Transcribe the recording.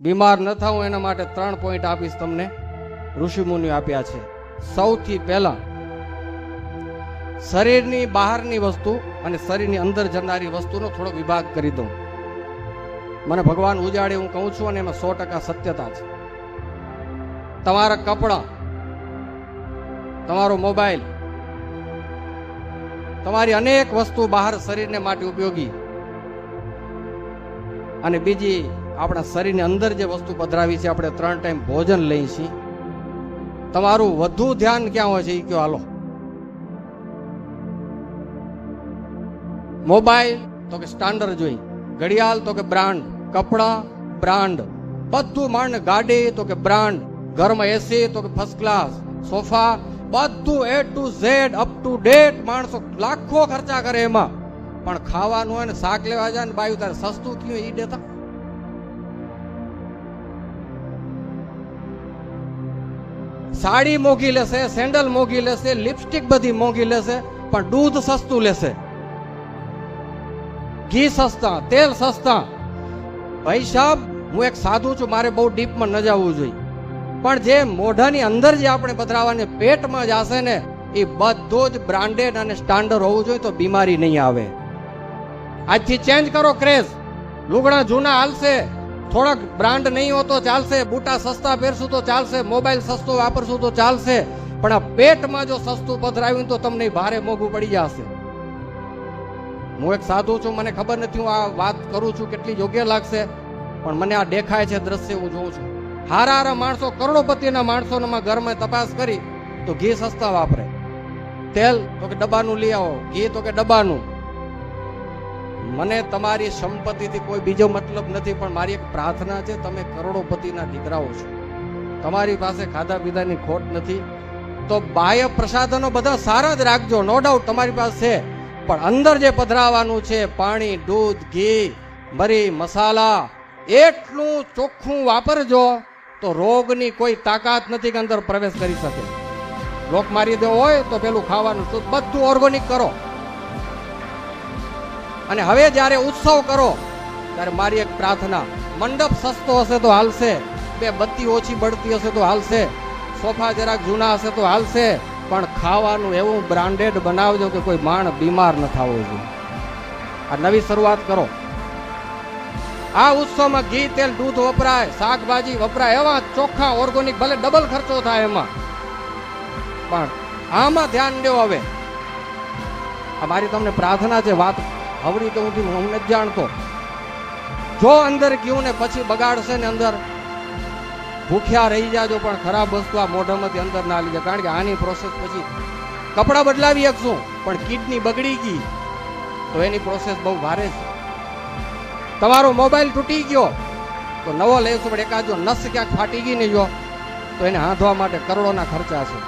બીમાર ન થાઉં, એના માટે ત્રણ પોઈન્ટ આપીશ તમને. ઋષિમુનિ આપ્યા છે. સૌથી પહેલા, શરીરની બહારની વસ્તુ અને શરીરની અંદર જનારી વસ્તુનો થોડો વિભાગ કરી દઉં. મને ભગવાન ઉજાડે હું કહું છું અને એમાં સો ટકા સત્યતા છે. તમારા કપડાં, તમારો મોબાઈલ, તમારી અનેક વસ્તુ બહાર શરીરને માટે ઉપયોગી. અને બીજી આપણા શરીરની અંદર જે વસ્તુ પધરાવી છે, આપણે ત્રણ ટાઈમ ભોજન લઈએ છીએ. તમારું વધુ ધ્યાન ક્યાં હોય છે એ કયો હાલો. મોબાઈલ તો કે સ્ટાન્ડર્ડ જોઈ, ઘડિયાળ તો કે બ્રાન્ડ, કપડા બ્રાન્ડ, બધું માંડ ગાડી તો કે બ્રાન્ડ, ઘરમાં એસી તો કે ફર્સ્ટ ક્લાસ સોફા, બધું A to Z up to date માણસો લાખો ખર્ચા કરે એમાં. પણ ખાવાનું હોય ને શાક લેવા જાય ને બાયું, તારે સસ્તું કયું એ દેતા? સાડી મોંઘી લેશે, સેન્ડલ મોંઘી લેશે, લિપસ્ટિક બધી મોંઘી લેશે, પણ દૂધ સસ્તું લેશે. ઘી સસ્તા, તેલ સસ્તા. ભાઈ સાહેબ હું એક સાધુ છું, મારે બહુ ડીપમાં ન જવું જોઈએ. પણ જે મોઢાની અંદર જે આપણે પધરાવાને પેટમાં જશે ને, એ બધું જ બ્રાન્ડેડ અને સ્ટાન્ડર્ડ હોવું જોઈએ તો બીમારી નહીં આવે. આજથી ચેન્જ કરો ક્રેઝ. લુગડા જૂના હાલશે. થોડાક બ્રાન્ડ નહીં હો તો ચાલશે, બૂટા સસ્તા પહેરશું તો ચાલશે, મોબાઈલ સસ્તો વાપરશું તો ચાલશે, પણ આ પેટમાં જો સસ્તું પધરાવ્યું તો તમને ભારે મોંઘું પડી જશે. હું એક સાધુ છું, મને ખબર નથી, હું આ વાત કરું છું, કેટલી યોગ્ય લાગશે, પણ મને આ દેખાય છે, દ્રશ્ય હું જોઉં છું. હારા હારા માણસો, કરોડોપતિના માણસોના ઘરમાં તપાસ કરી, તો ઘી સસ્તા વાપરે. તેલ તો કે ડબ્બાનું લઈ આવો, ઘી તો કે ડબ્બાનું. મને તમારી સંપત્તિથી કોઈ બીજો મતલબ નથી, પણ મારી એક પ્રાર્થના છે, તમે કરોડોપતિના દીકરાઓ છો. તમારી પાસે ખાધા પીધાની ખોટ નથી. તો બાહ્ય પ્રસાધનો બધા સારા જ રાખજો નો ડાઉટ તમારી પાસે છે. પણ અંદર જે પધરાવાનું છે, પાણી, દૂધ, ઘી, મરી, મસાલા, એટલું ચોખ્ખું વાપરજો, તો રોગની કોઈ તાકાત નથી કે અંદર પ્રવેશ કરી શકે. લોક મારી દેવો હોય તો પેલું ખાવાનું બધું ઓર્ગોનિક કરો. અને હવે જ્યારે ઉત્સવ કરો, ત્યારે મારી એક પ્રાર્થના, મંડપ સસ્તો હશે તો હાલશે, બે બત્તી ઓછી બળતી હશે તો હાલશે, સોફા જરાક જૂના હશે તો હાલશે, પણ ખાવાનું એવું બ્રાન્ડેડ બનાવજો કે કોઈ માણ બીમાર ન થવો જોઈએ આ નવી શરૂઆત કરો. આ ઉત્સવમાં ઘી, તેલ, દૂધ વપરાય, શાકભાજી વપરાય, એવા ચોખ્ખા ઓર્ગોનિક ભલે ડબલ ખર્ચો થાય એમાં. પણ આમાં ધ્યાન દેવો હવે. મારી તમને પ્રાર્થના છે, વાત હવડી તો હું હું નથી જાણતો. જો અંદર ગયું ને પછી બગાડશે ને અંદર, ભૂખ્યા રહી જાજો પણ ખરાબ વસ્તુ આ મોઢામાંથી અંદર ના લીધે. કારણ કે આની પ્રોસેસ પછી કપડાં બદલાવી શકશું, પણ કિડની બગડી ગઈ, તો એની પ્રોસેસ બહુ ભારે છે. તમારો મોબાઈલ તૂટી ગયો, તો નવો લઈશું પણ એકાદ જો નસ ક્યાંક ફાટી ગઈ નહીં જો, તો એને હાંધવા માટે કરોડોના ખર્ચા છે.